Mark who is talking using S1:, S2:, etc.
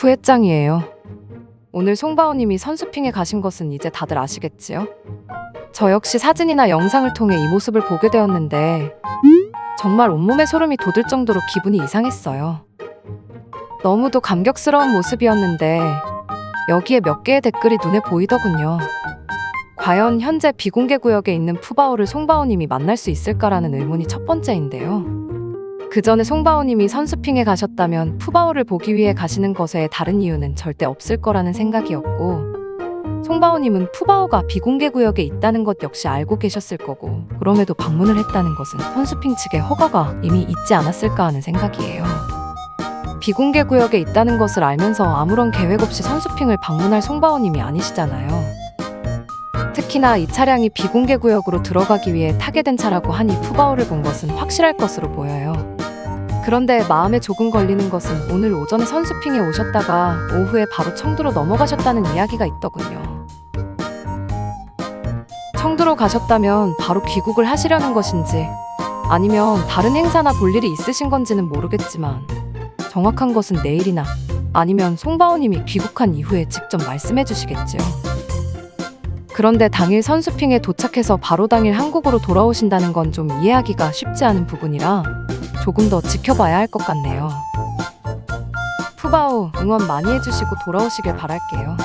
S1: 부회장이에요. 오늘 송바오님이 선수핑에 가신 것은 이제 다들 아시겠지요? 저 역시 사진이나 영상을 통해 이 모습을 보게 되었는데 정말 온몸에 소름이 돋을 정도로 기분이 이상했어요. 너무도 감격스러운 모습이었는데 여기에 몇 개의 댓글이 눈에 보이더군요. 과연 현재 비공개 구역에 있는 푸바오를 송바오님이 만날 수 있을까라는 의문이 첫 번째인데요. 그 전에 송바오님이 선수핑에 가셨다면 푸바오를 보기 위해 가시는 것에 다른 이유는 절대 없을 거라는 생각이었고, 송바오님은 푸바오가 비공개 구역에 있다는 것 역시 알고 계셨을 거고, 그럼에도 방문을 했다는 것은 선수핑 측의 허가가 이미 있지 않았을까 하는 생각이에요. 비공개 구역에 있다는 것을 알면서 아무런 계획 없이 선수핑을 방문할 송바오님이 아니시잖아요. 특히나 이 차량이 비공개 구역으로 들어가기 위해 타게 된 차라고 하니 푸바오를 본 것은 확실할 것으로 보여요. 그런데 마음에 조금 걸리는 것은 오늘 오전에 선수핑에 오셨다가 오후에 바로 청두로 넘어가셨다는 이야기가 있더군요. 청두로 가셨다면 바로 귀국을 하시려는 것인지 아니면 다른 행사나 볼 일이 있으신 건지는 모르겠지만 정확한 것은 내일이나 아니면 송바오님이 귀국한 이후에 직접 말씀해 주시겠지요. 그런데 당일 선수핑에 도착해서 바로 당일 한국으로 돌아오신다는 건 좀 이해하기가 쉽지 않은 부분이라 조금 더 지켜봐야 할 것 같네요. 푸바오 응원 많이 해주시고 돌아오시길 바랄게요.